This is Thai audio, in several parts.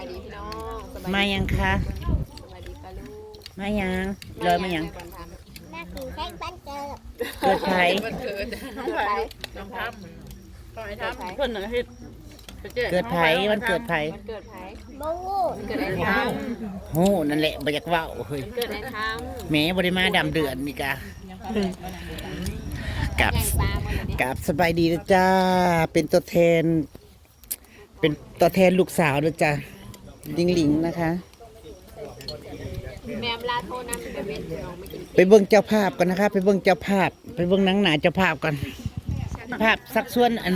ายดีพี่น้องสบายดีมายังคะสบายดีปะลูกมายังลอยมายังวันทแม่คือแป้งบ้านเจอเกิดไผวันเกิดน้องไผ่น้องทับต่อยทับเพิ่นน่ะเฮ็ดเกิดไผวันเกิดไผวันเกิดไผ่บูวันเกิดไอ้ทับโอ้นั่นแหละบ่อยากเว้าเฮ้ยวันเกิดไอ้ทับแหม่บ่ได้มาดำเดือนนี่กะกลับแกงปลาวันนี้กลับสบายดีนะจ้า เป็นตัวแทน เป็นตัวแทนลูกสาวนะจ้า ลิงหลิงนะคะ แม่มลาโทษน้ำเป็นเม็ดน้องไม่กินไปเบิ่งเจ้าภาพกันนะคะ ไปเบิ่งเจ้าภาพ ไปเบิ่งหนังหนาเจ้าภาพกันภาพสักส่วนอัน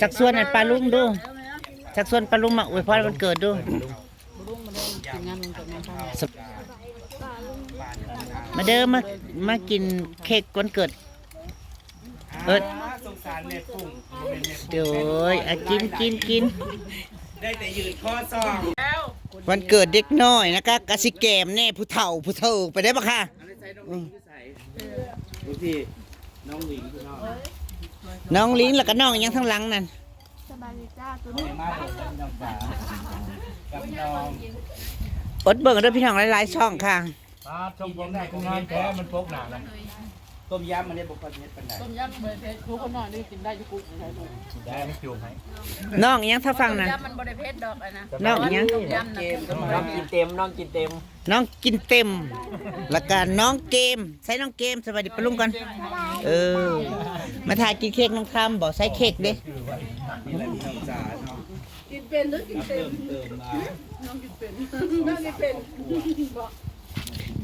สักส่วนอันปลาลุงดูสักส่วนปลาลุงมาอวยพรวันเกิดดูมาเด้อมามากินเค้กวันเกิด เอิดสงสารแม่ปุ่งเดี๋ยวอะกินกินกิน ได้แต่ยืนข้อซองวันเกิดเด็กน้อยนะคะกสิแกมแน่ผู้เฒ่าผู้เฒ่าไปได้ปะคะอะไรใส่น้องหญิงที่ใส่ดูพี่น้องหญิงพี่น้องน้องลิงแล้วก็น้องยังทั้งหลังนั่นแม่มาผมเป็นน้องสาวกับน้องอดเบิ่งเด้วยพี่น้องหลายๆช่องค่ะป้าชมผมได้คุณงานแท้มันพกหนาเลย ต้มยำมันได้บุกคนเฮ็ดปันไหนต้มยำเบอร์เพชรทุกคนหน่อยนี่กินได้อยู่กุ๊กใช่ไหมได้ไม่จูงให้น้องยังถ้าฟังนะยำมันบ่ได้เพชรดอกอะนะน้องยังยำนะน้องกินเต็มน้องกินเต็มน้องกินเต็มแล้วก็น้องเกมใส่น้องเกมสวัสดีปะลุงก่อนเออ มาถ่ายกินเค้กน้องคำบอกใส่เค้กเด้นี่แหละพี่น้องจ๋าเนาะกินเป็นหรือกินเต็มเติมมา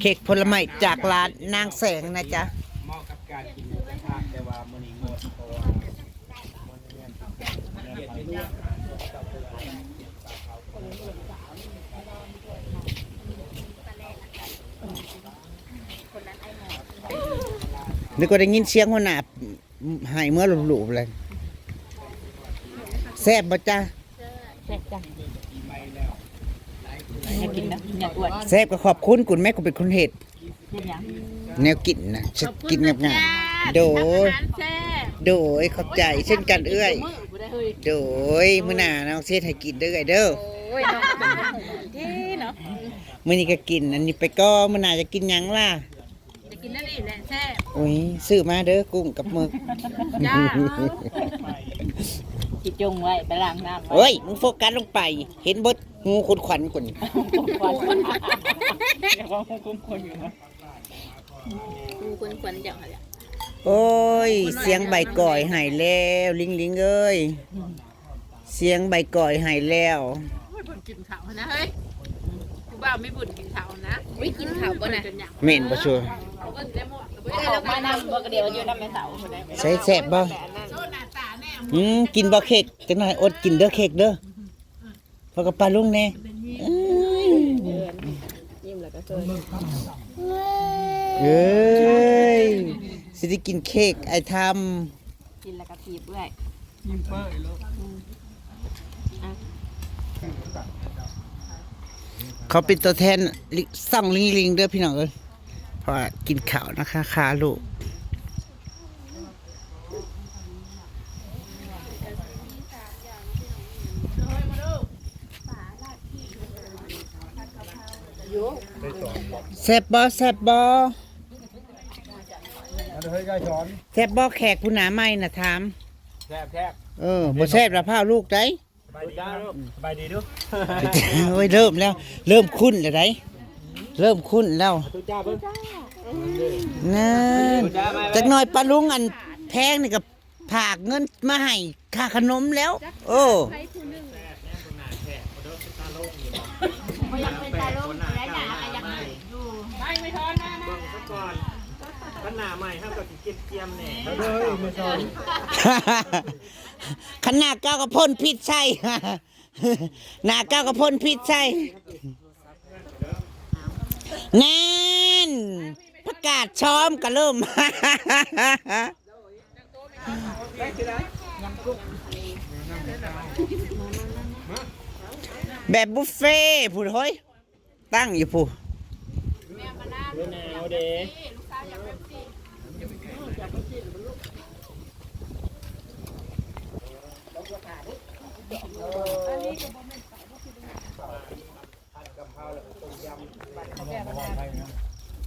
เค้กผลไม้จากร้านนางแสงนะจ๊ะเหมาะ กับการกินหมูกระทะแต่ว่ามื้อนี้งดเพราะว่ามันเนี่ยเก็บไม่รู้นึกว่าได้ยินเสียงหัวหน้าหายเมื่อหลุบๆเลยแซ่บบ่จ้าอยากกินนะอยากอวดแซ่บก็ขอบคุณคุณแม่กูเป็นคนเห็ดเฮ็ดหยัง แนวกินนะฉันกินงับงาโดยแซ่บโดยขอบใจเช่นกันเอื้อยมือบ่ได้เฮ้ยโดยมื้อหน้าน้องเซตให้กินเด้อไอ้เด้อโอ้ยน้องเป็นคนดีเนาะมื้อนี้ก็กิน อันนี้ไปก็มื้อหน้าจะกินหยังล่ะจะกินนั่นนี่แหละแซ่บโอ้ยซื้อมาเด้อกุ้งกับหมึกจ้าจิจงไว้ไปล้างน้ำโอ้ยมึงโฟกัสลงไป เห็นเบิดงูขุดขวัญกุนคนเดี๋ยวว่าคุ้มคนอยู่นะ กูควรควรเจ้าค่ะเนี่ยโอ้ย เสียงใบก่อยหายแล้วลิงลิงเอ้ยเสียงใบก่อยหายแล้วโอ้ยบุญกินข้าวนะเฮ้ยกูบ้าไม่บุญกินข้าวนะวิกินข้าวป่ะนะจนหยังเหม็นบ่ชัวร์เอาเงินได้หมดเอาออกมานำบ่กระเดียวอยู่นำแม่เสาคนใดใส่แซ่บบ่อืมกินบ่เค้กจังหน่อยอดกินเด้อเค้กเด้อพอกับปลาลุงแน่อื้อยิ้มแล้วก็เคย เอ้ยสิได้กินเค้กไอ้ทำกินแล้วก็ถีบด้วยยิ้มเป้ยลูกเขาเป็นตัวแทนลิสั่งลิงลิงเด้อพี่น้องเอ้ยเพราะว่ากินข้าวนะคะขาลูกแซ่บบ่แซ่บบ่ เฮ้ยก็ช้อนแซ่บบ่แขกผู้หนาไม่น่ะถาม แทบแทบเออบ่แซ่บละพาลูกได้สบายดีลูกสบายดีดูโอ้ยเริ่มแล้ว เริ่มคุ้นแล้วได้เริ่มคุ้นแล้วตุ๊จ้าเบิ้งนั่นจักหน่อยปลาลุงอันแพงนี่ก็ผากเงินมาให้ค่าขนมแล้ว โอ้บ่อยากเป็นตาลง กับกินเกียมแหน่เฮ้ยไม่ชอนขนาดก้าวกระพ่นพิษใช่หน้าก้าวกระพ่นพิษใช่นั่นประกาศช้อมก็เริ่มแบบบุฟเฟ่ผู้เฮ้ยตั้งอยู่ผู้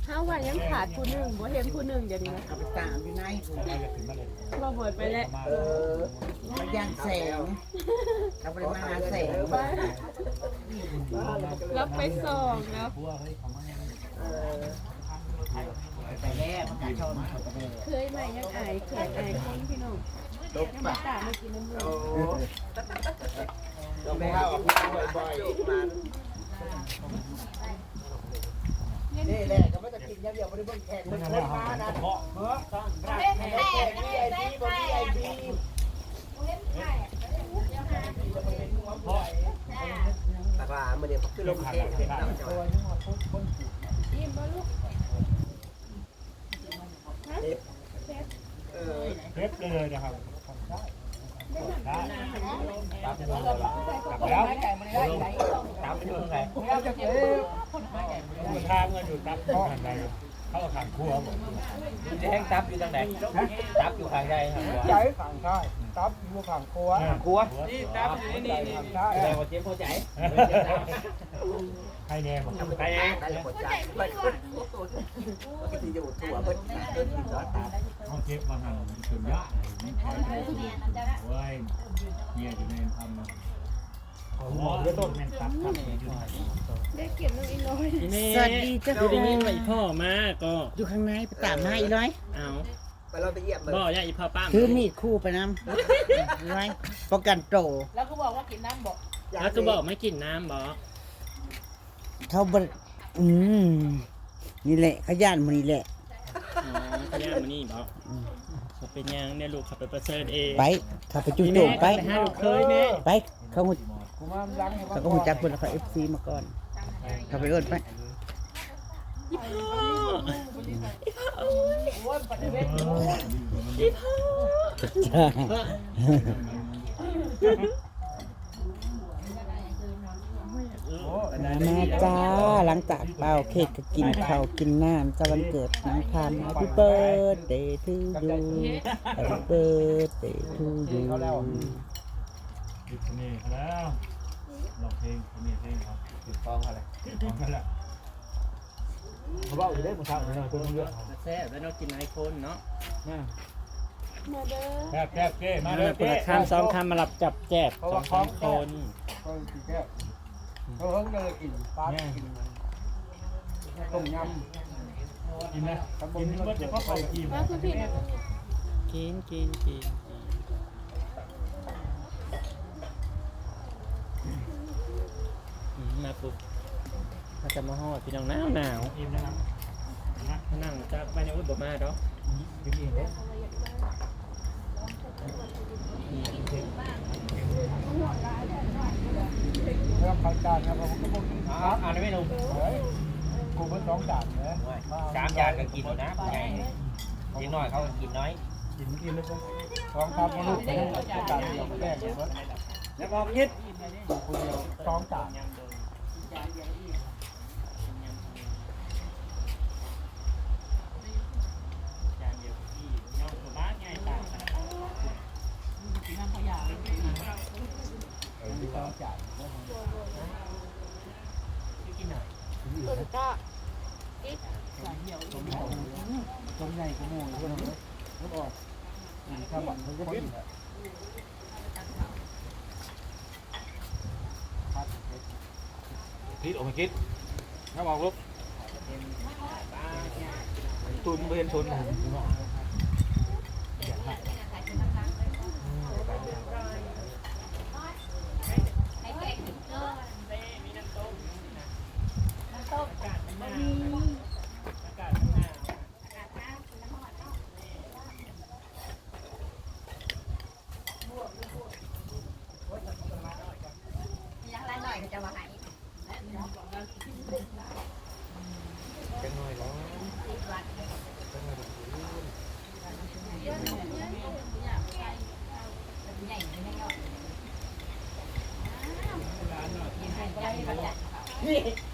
เฮาว่ายังขาดผู้หนึ่งบ่เห็นผู้หนึ่งอย่างนี้นะไปตามอยู่ไหนเราเบิดไปแล้วยังแสงเขาไปมาหาแสงรับไปสองแล้ไปแล้วนะเคยไหมยังไอเคยไอคนพี่น้อง ตกปะมาตามมากินน้ำมันเราไม่เข้ากับบ่อยๆมันนี่แหละก็ไม่ต้องกินอย่างเดียวไม่ได้เบิ่งแขกเบิ่งคนมานะเฮ้อต้องรักแขกนี่ไอ้ดีบ่มีไอ้ดีแต่ว่ามันเนี่ยคือลมเทเห็นแล้วจะยิ้มบ่ลูกเออเทปเลยนะครับ แล้วตามไปดูไงมันทางกันอยู่ตับทางใดเขาขังคั่วหมจะแห้งตับอยู่ทางไหนตับอยู่ข้างใดครับใจขังใช่ตับอยู่ขังครัวครัวนี่ตับใจขังใช่แต่ว่าเจ๊พอใจให้แน่ผมไปเองได้หมดใจ ที่อยู่ตัวเพิ่นเพิ่นที่จอดตับห้องเทปมาทางถึงยะไม่แข็งโอ้ยเมียอยู่ในทำผมบอกเรื่องต้นแมนตับตับอยู่ได้เก็บน้องอีน้อยสวัสดีจ้าคือได้ยินว่าอีพ่อมาก็อยู่ข้างในไปตามมาอีร้อยเอาไปเราไปเยี่ยมมันบ่อย่าอีพ่อป้าถือมีดคู่ไปน้ำร้อยป้องกันโตแล้วก็บอกไม่กินน้ำบ่เขาบอืม นี่แหละขยันมันนี่แหละ อ๋อพญามานี่บ่เขาเป็นยังเนี่ยลูกขับไปประเสริฐเองไปเขาไปจุ่มโจมไปไป หาลูกเคยแม่ไป เขาหูกูมาล้างให้เขาก็หูจักคนแล้วเขาเอฟซีมาก่อน เขาไปเอิ้นไปอีพ่อจ้า มาแม่จ้าหลังจากเป่าเค้กก็กินข้าวกินน้ำจะวันเกิดน้องทาน Happy birthday to you Happy birthday to you หยุดนี่แล้วลองเพลงเขามีเพลงครับติดฟองอะไรของกันละเขาบอกอยู่ได้หมดครับเราตัวเยอะแซ่บแล้วเรากินไอโคนเนาะมาเด้อแคบแคบเก้มามาเลเลยยคนละข้ามสองข้ามมารับจับแจกสองสามคน เขาเพิ่งเลยกินปลากินต้มยกินนะกินมันจะเข้าไปกินมาคือพี่นะกินกินกินอืมมาปุ๊บเขาจะมาฮอดพี่น้องหนาวหนาวอิ่มนะครับนะนั่งจะไปในอุ้ยบ่มาดอกกินอิ่มเลยำเริ่มพันจานครับผมก็บอกกินอ๋อเอาได้ไหมลุงเฮ้ยกูเพิ่งสองจานเลยสามอย่างก็กินนะไงยังน้อยเขาก็กินน้อย กินกินเลยผมสองจานมาลูกผมจานเดียวแก้กันหมดแล้วก็ยึดกูเดียวสองจานจานเดียวที่ย่อมตัวบ้านไงต่างกัน สองจานตัวก็ต้มใหญ่กูมูเพื่อนเลยแล้วก็ข้าวหวานมันก็กินคิดออกมาคิดน้ำออกลูกตุนเป็น ตุนจัง Yeah.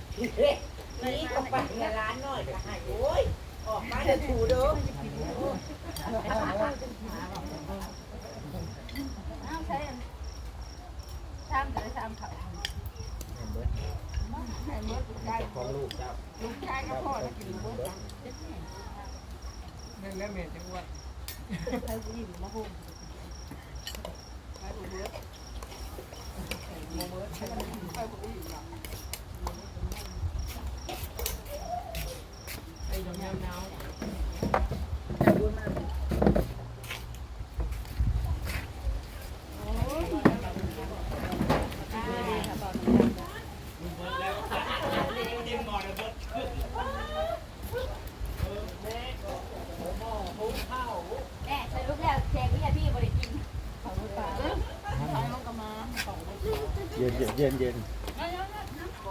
ย็นเย็นเย็นเย็น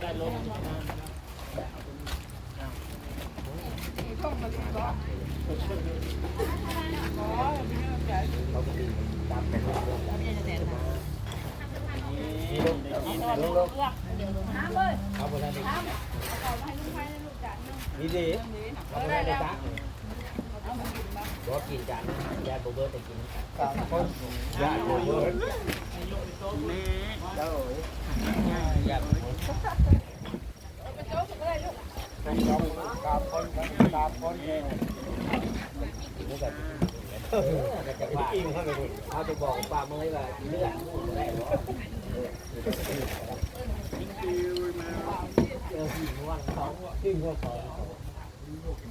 ได้ลม นี่ดีเอาไปได้จ้ะบอกกินกันยาโบเบิร์ตจะกิน สามคน ยาโบเบิร์ต เจ้า ยา เป็นสองสามคนสามคนเอง เออจะว่า เขาจะบอกป้าเมย์ว่าเลือดได้หรอเออหินว่างเขาขึ้นก็พอ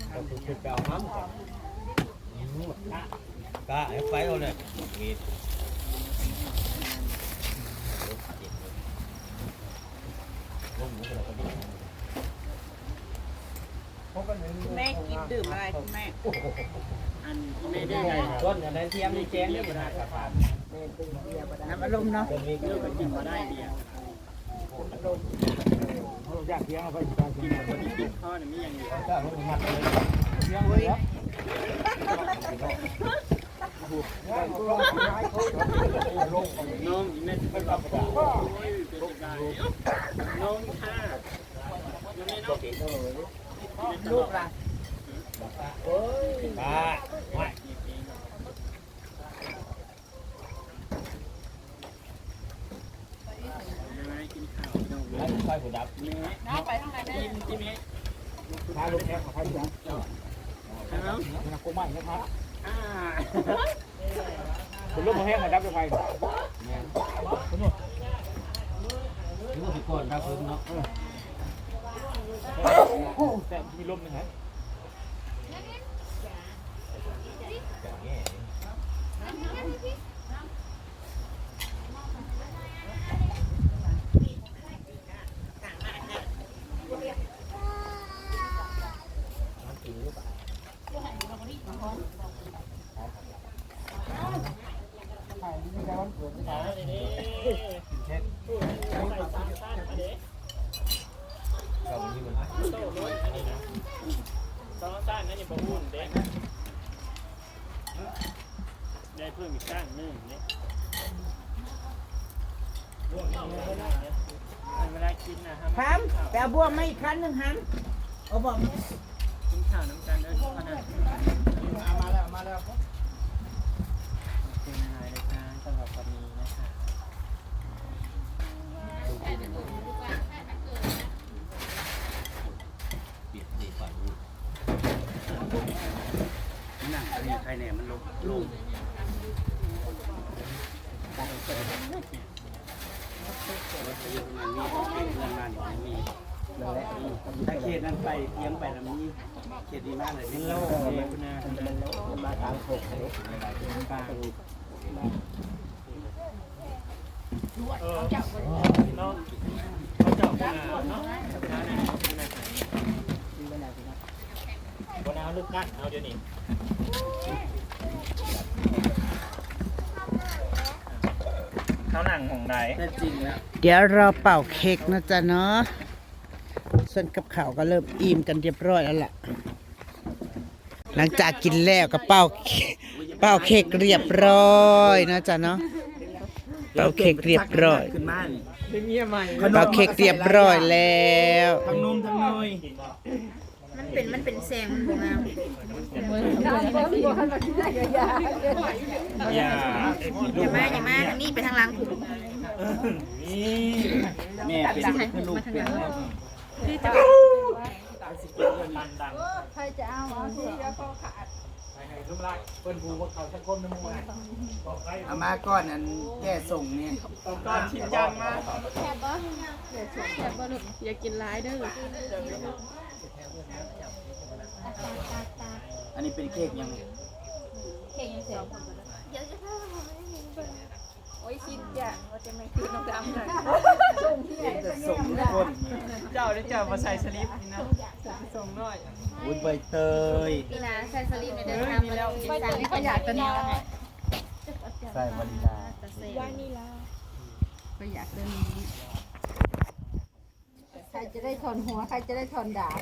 เขาคือเก่าห้ำกันก็ไอ้ไฟเอาเนี่ยมี แม่กินดื่มอะไรคุณแม่ไม่ได้ไงต้นอันนั้นเทียมนี่แจ้งได้บ่ได้ครับน้ำอารมณ์เนาะต้นนี้ก็ไปกินมาได้เดียวอยากเลี้ยงเอาไปการกินข้อนี่มีอย่างนี้ก็มันมัดเลยเลี้ยงเลยได้ก็ลองย้ายเขาลงน้องนี่เป็นปลาปลาน้องท่าอยู่ในน้อง ลูกละโอ้ยปลาไม่แล้วไฟหัวดับนี่น้องไปทางไหนแม่ที่นี้พาลูกแค่ขอให้จังแล้วนะกูไม่นะครับอ่าเป็นลูกมาแห้งมาดับด้วยไฟถือว่าสิก่อนครับผมเนาะ แต่มีลมนะฮะอนต้านนั่นนี่ประมุ่นเด็กได้เพิ่มอีกก้านนึงเนี่ยเวลากินนะฮะ พัมแต่เอา บวมาอีกครั้งหนึ่งฮัมเอาบอกกินข้าวน้ำกันเดินขนามาแล้วมาแล้วเป็นนายรายการสำหรับวันนี้นะคะนั่งอันนี้ใครเนี่ยมันลงลงถ้า เขตนั้นไปเทียงไปแล้วมีเขตดีมากเลยนี่โลกเลยคุณนาคุณนามาทางโคกเลยปลาเออน้องเขาเจ้าคนนาเนาะคนนาลึกกันเอาเดี๋ยวนี้เขาหนังของไหนแต่จริงแล้วเดี๋ยวเราเป่าเค้กนะจ๊ะเนาะ ส่วนกับข่าวก็เริ่มอิ่มกันเรียบร้อยแล้วล่ะ หลังจากกินแล้วก็เป่าเค้กเป่าเค้กเรียบร้อยนะจ๊ะเนาะเป่าเค้กเรียบร้อยขึ้นมานี่เป็นเมียใหม่เป่าเค้กเรียบร้อยแล้วทั้งนมทั้งเนยมันเป็นมันเป็นแสงมันบ่งามอย่าอย่ามาอย่ามาทางนี้ไปทางหลังผมนี่แม่เป็นคือลูกเป็น แล้วดังดังเอามาก่อนอันแก้ส่งเนี่ยก่อนชิมจังมากอย่ากินร้ายเด้ออันนี้เป็นเค้กยังโอ้ยชินจ้ะว่าจะไม่คือน้องดำเลยจะส่งทุกคนเจ้าได้เจ้ามาใส่สลิปนี่นะส่งหน่อยบุญใบเตยนี่นะใส่สลิปในเดินทางมาแล้วเป็นสายขยะตัวนี้แล้วไงใส่วานิลาใครจะได้ทนหัวใครจะได้ทนดาบ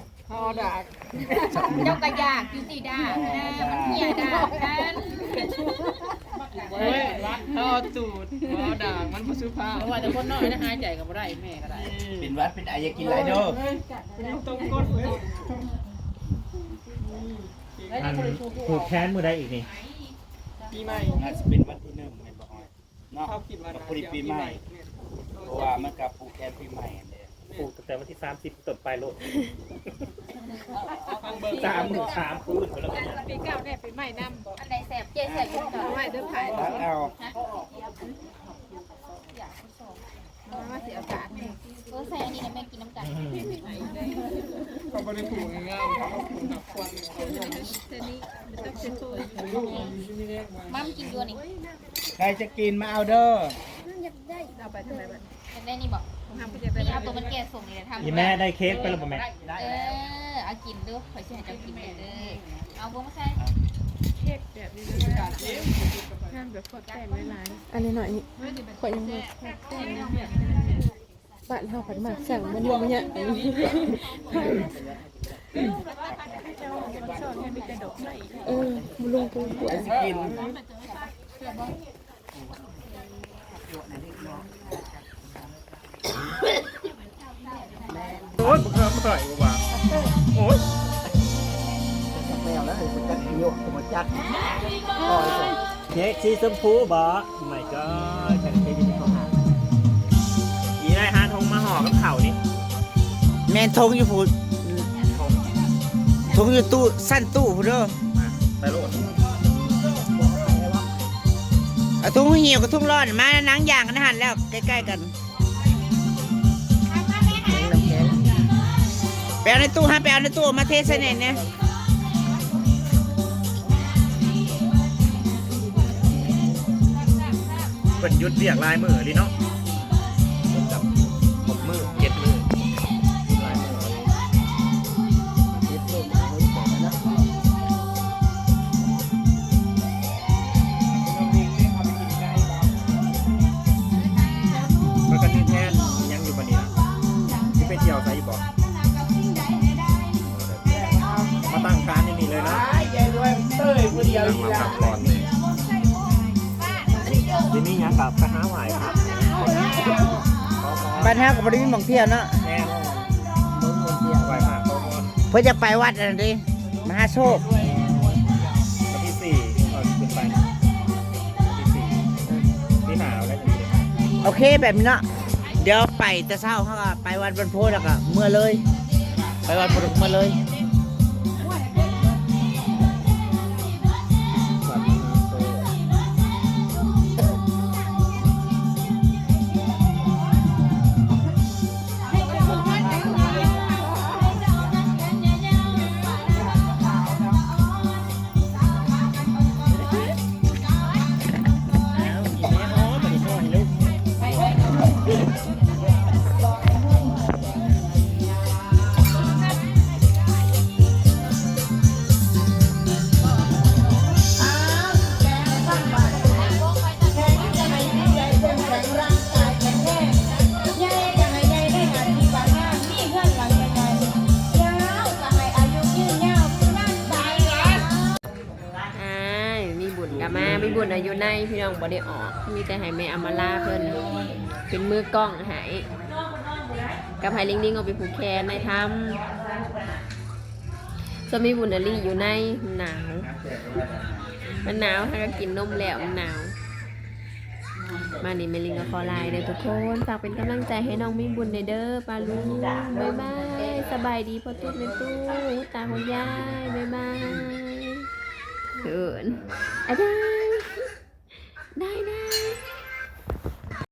เจ้ากระยากจุติดามันเหี่ยดากัน เฮ้ยถ้าเอาตูดเอาด่างมันมาสุภาพว่าแต่คนน้อยนะหายใจก็บ่ได้แม่ก็ได้เป็นวัดเป็นไอายากินไรเด้อตรงก้นเลยผูกแขนมือได้อีกนี่ปีใหม่น่าจะเป็นวันที่หนึ่งเป็นบ่อยเนาะเข้าคิดว่ากับพอดีปีใหม่เพราะว่ามันกับปูแคนปีใหม่อันเดียผูกตั้งแต่วันที่30ต้นไปโลดฟังเบิกสามหนึ่งสามคูณแล้วกันปีเก้าได้ปีใหม่นำอันใดแสบเจ๊แสบอยู่ก่อนใหม่ เด้อขายรักเอามาเสียอากาศเออใส่อันนี้นะแม่กินน้ำกันเขาบริถูกงามเขาเอาคุณหักควันเขายงเดี๋ยวนี้มันต้องเป็นตัวลูกอยู่ที่นี่เรียกมามั่มกินยัวนี่ใครจะกินมาเอาเด้อเอาไปทำไมมันอยากได้นี่บอกทำไปจะไปนี่เอาตัวมันแก่ส่งนี่แหละทำอีแม่ได้เค้กไปแล้วบ่แม่เออเอากินดูขอชิให้เจ้ากินเด้อเอาพวกมาใส่ เค้กแบบนี้นะห้ามแบบขดแต้มหลายอันนี้หน่อยนี่ข่อยยังบ่บ้านเฮาผัดมาสั่งมันอยู่มันเนี่ยอันนี้เออมันลงปูปวดสิกินโอ้ยบ่เคยบ่เคยว่าโอ้ยแม วแล้วเลยมันจัดโยกมันจัดเค้กสีชมพูบ่ไม่ก็ฉันเค้กที่เขาหาอีได้หาทงมาห่อกับข้านี่แม่นทงอยู่ผู้ทงอยู่ตู้สั้นตู้ผู้เด้อมาไปโลดเอาทุ่งเหี่ยวกับทุ่งร้อนมานังยางกันหันแล้วใกล้ๆกันไปเอาในตู้ฮะไปเอาในตู้มาเทใส่ไหนเนี่ย เป็นยุดเรียกลายมือลิเนาะจับหกมือเจ็ดมือลายมือมันก็นี่แทนยังอยู่ปะเนี่ยที่ไปเที่ยวไซบอกมาตั้งการนี่นี่เลยนะใหญ่ด้วยเต้ยคนเดียวมาพักผ่อนเลย ที่นี่ยังกับไปหาหวายครับบ้านเฮาก็บ่ได้มีหม่องเที่ยวเนาะแม่มึงคนเที่ยวไหวมากเขาก่อนเพิ่นจะไปวัดอันนั้นดิมหาโชควันที่สี่เอาขึ้นไปวันที่สี่ที่หนาวแล้วจะมีโอเคแบบนี้เนาะเดี๋ยวไปแต่เช้าเขาก็ไปวัดบรรโพธิ์แล้วก็เมื่อเลย ไปวัดปรุกเมื่อเลย มีบุญอายุในพี่น้องบ่ได้ออก มีแต่ให้แม่อามาลาเพิ่นเป็นมือกล้องหายกับให้ลิงลิงเอาไปผูกแขนในถ้จะมีบุญอลีอยู่ในหนาว มันหนาวถ้าก็กินนมแล้วมันหนาวมานี่เมลิงกับคอไลน์เลยทุกคนฝากเป็นกำลังใจให้น้องมีบุญในเด้อปาลุงบ๊ายบายสบายดีพอตุ๊ดในตู้ตาคุณยายบ๊ายบายเขินอาจารย์ night night.